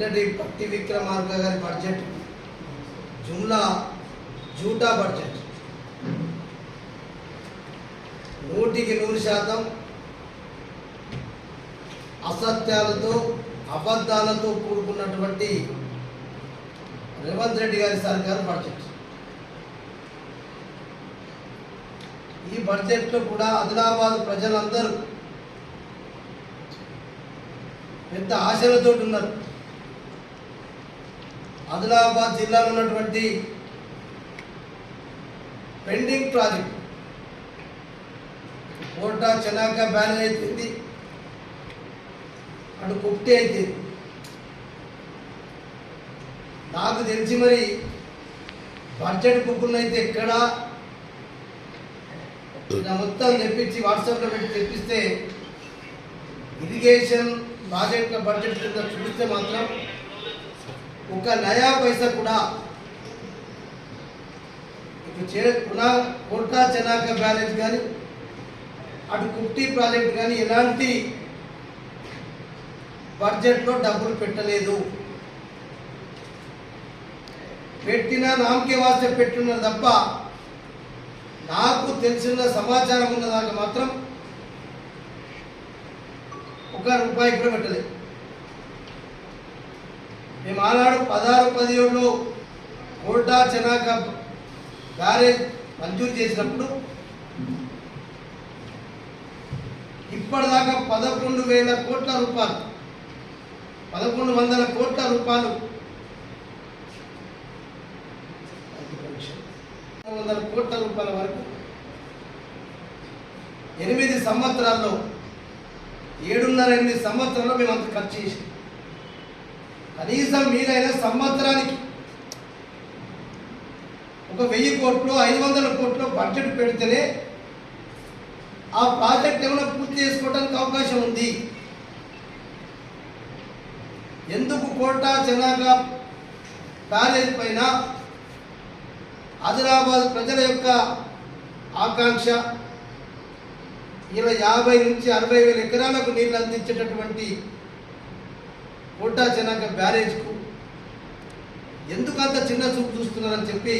నిన్నటి పట్టి విక్రమార్క గారి బడ్జెట్ జుమ్లా జూటా బడ్జెట్ నూటికి నూరు శాతం అసత్యాలతో అబద్ధాలతో కూడుకున్నటువంటి రేవంత్ రెడ్డి గారి సర్కారు బడ్జెట్ ఈ బడ్జెట్లో కూడా ఆదిలాబాద్ ప్రజలందరూ పెద్ద ఆశలతో ఉన్నారు. ఆదిలాబాద్ జిల్లాలో ఉన్నటువంటి పెండింగ్ ప్రాజెక్ట్. కోట చెనాక బ్యాన్ అయిపోయింది. అటు కుప్టి అయితే నాకు తెలిసి మరి బడ్జెట్ బుక్కులు అయితే ఎక్కడా మొత్తం తెప్పించి వాట్సాప్లో పెట్టి తెప్పిస్తే ఇరిగేషన్ ప్రాజెక్టుల బడ్జెట్ కింద చూస్తే మాత్రం ఒక నయా పైసా కూడా ఇప్పుడు చే కోటా చెనాక బ్యారేజ్ కానీ అటు కుట్టి ప్రాజెక్ట్ కానీ ఎలాంటి బడ్జెట్లో డబ్బులు పెట్టలేదు. పెట్టిన నామకే వాస్తే పెట్టున్నారు తప్ప నాకు తెలిసిన సమాచారం ఉన్న దాకా మాత్రం ఒక రూపాయి కూడా పెట్టలేదు. మానాడు పదహారు పదిహేడులో కోటా చెనాక బ్యారేజ్ మంజూరు చేసినప్పుడు ఇప్పటిదాకా పదకొండు వేల కోట్ల రూపాయలు పదకొండు వందల కోట్ల రూపాయలు వందల కోట్ల రూపాయల వరకు ఎనిమిది సంవత్సరాల్లో ఏడున్నర ఎనిమిది సంవత్సరాల్లో మేము అంత ఖర్చు చేసాం కనీసం మీరైనా సంవత్సరానికి ఒక వెయ్యి కోట్లు ఐదు వందల కోట్లు బడ్జెట్ పెడితేనే ఆ ప్రాజెక్ట్ ఏమైనా పూర్తి చేసుకోవడానికి అవకాశం ఉంది. ఎందుకు కోటా చెన్నాక బ్యారేజ్ పైన ఆదిలాబాద్ ప్రజల యొక్క ఆకాంక్ష ఇలా యాభై నుంచి అరవై వేల ఎకరాలకు నీళ్ళు అందించేటటువంటి కోటా చెనాక బ్యారేజ్కు ఎందుకంత చిన్న చూపు చూస్తున్నారని చెప్పి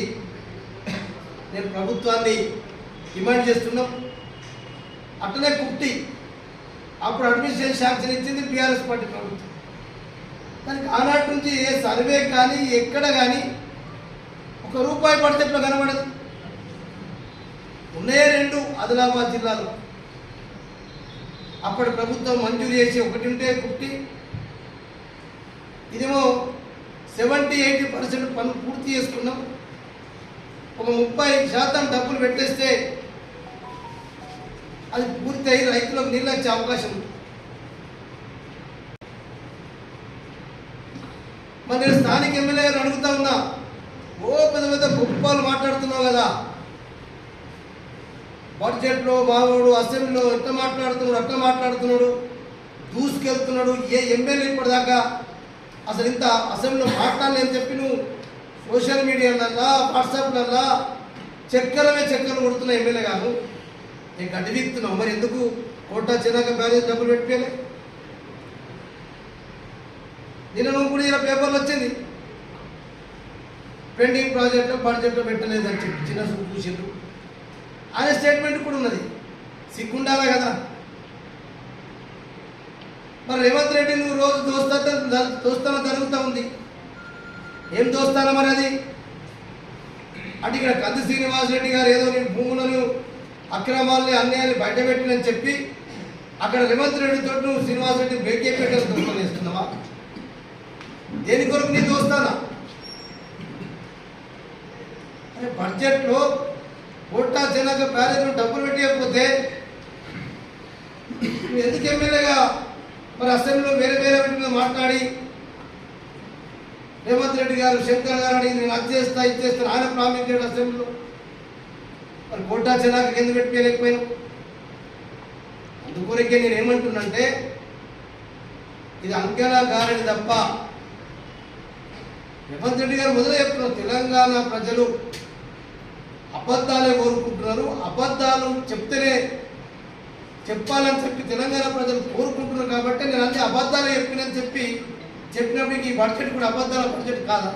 నేను ప్రభుత్వాన్ని డిమాండ్ చేస్తున్నాం. అట్లనే కుట్టి అప్పుడు అడ్మినిస్ట్రేషన్ శాంక్షన్ ఇచ్చింది బీఆర్ఎస్ పార్టీ ప్రభుత్వం. దానికి ఆనాటి నుంచి ఏ సర్వే కానీ ఎక్కడ కానీ ఒక రూపాయి బడ్జెట్లో కనబడదు. ఉన్నాయే రెండు ఆదిలాబాద్ జిల్లాలో. అప్పటి ప్రభుత్వం మంజూరు చేసి ఒకటి ఉంటే కుట్టి ఇదేమో సెవెంటీ ఎయిటీ పర్సెంట్ పనులు పూర్తి చేసుకున్నాం. ఒక ముప్పై శాతం డబ్బులు పెట్టేస్తే అది పూర్తి అయ్యి రైతులకు నీళ్ళు వచ్చే అవకాశం ఉంది. మరి నేను స్థానిక ఎమ్మెల్యే గారు అడుగుతా ఉన్నా ఓ పెద్ద పెద్ద గొప్పలు మాట్లాడుతున్నావు కదా. బడ్జెట్లో మావాడు అసెంబ్లీలో ఎట్లా మాట్లాడుతున్నాడు అట్లా మాట్లాడుతున్నాడు దూసుకెళ్తున్నాడు ఏ ఎమ్మెల్యే ఇప్పటిదాకా అసలు ఇంత అసెంబ్లీలో మాట్లాడలేని చెప్పి నువ్వు సోషల్ మీడియాలల్లా వాట్సాప్లల్లా చక్కెరమే చక్కెరలు కొడుతున్న ఎమ్మెల్యే గారు. నేను గడ్డివిక్తున్నావు మరి ఎందుకు కోటా చిరాక బ్యారేజ్ డబ్బులు పెట్టిపోయలే నిన్న నువ్వు కూడా ఇలా పేపర్లు వచ్చింది. పెండింగ్ ప్రాజెక్టు బడ్జెట్లో పెట్టలేదని చెప్పి చిన్న చూసిండ్రు. ఆయన స్టేట్మెంట్ కూడా ఉన్నది. సిగ్గుండాలా కదా. మరి రేవంత్ రెడ్డి నువ్వు రోజు దోస్తా దోస్తాన జరుగుతూ ఉంది. ఏం దోస్తానా మరి అది? అంటే ఇక్కడ కంది శ్రీనివాస్ రెడ్డి గారు ఏదో నేను భూములను అక్రమాలని అన్యాయాన్ని బయటపెట్టినని చెప్పి అక్కడ రేవంత్ రెడ్డి తోటి నువ్వు శ్రీనివాస్ రెడ్డి బేకే పెట్టే దోస్తాను చేస్తున్నావా? దేని కొరకు నీ దోస్తానా? అరే బడ్జెట్లో కోటా చిన్నగా బ్యారేజ్లో డబ్బులు పెట్టకపోతే ఎందుకు ఎమ్మెల్యేగా మరి అసెంబ్లీలో వేరే వేరే వీటిలో మీద మాట్లాడి రేవంత్ రెడ్డి గారు శంకర్ గారు అని నేను అది చేస్తా ఇది చేస్తాను ఆయన ప్రామిస్ అసెంబ్లీలో. మరి కోటా జనాక కింద పెట్టుకోలేకపోయాను అందుకొరకే నేను ఏమంటున్నంటే ఇది అంకెలా గారని తప్ప రేవంత్ రెడ్డి గారు మొదలు చెప్తున్నారు తెలంగాణ ప్రజలు అబద్ధాలే కోరుకుంటున్నారు అబద్ధాలు చెప్తేనే చెప్పాలని చెప్పి తెలంగాణ ప్రజలు కోరుకుంటున్నారు కాబట్టి నేను అన్ని అబద్ధాలు చెప్పినని చెప్పి చెప్పినప్పటికీ ఈ బడ్జెట్ కూడా అబద్ధాల బడ్జెట్ కాదా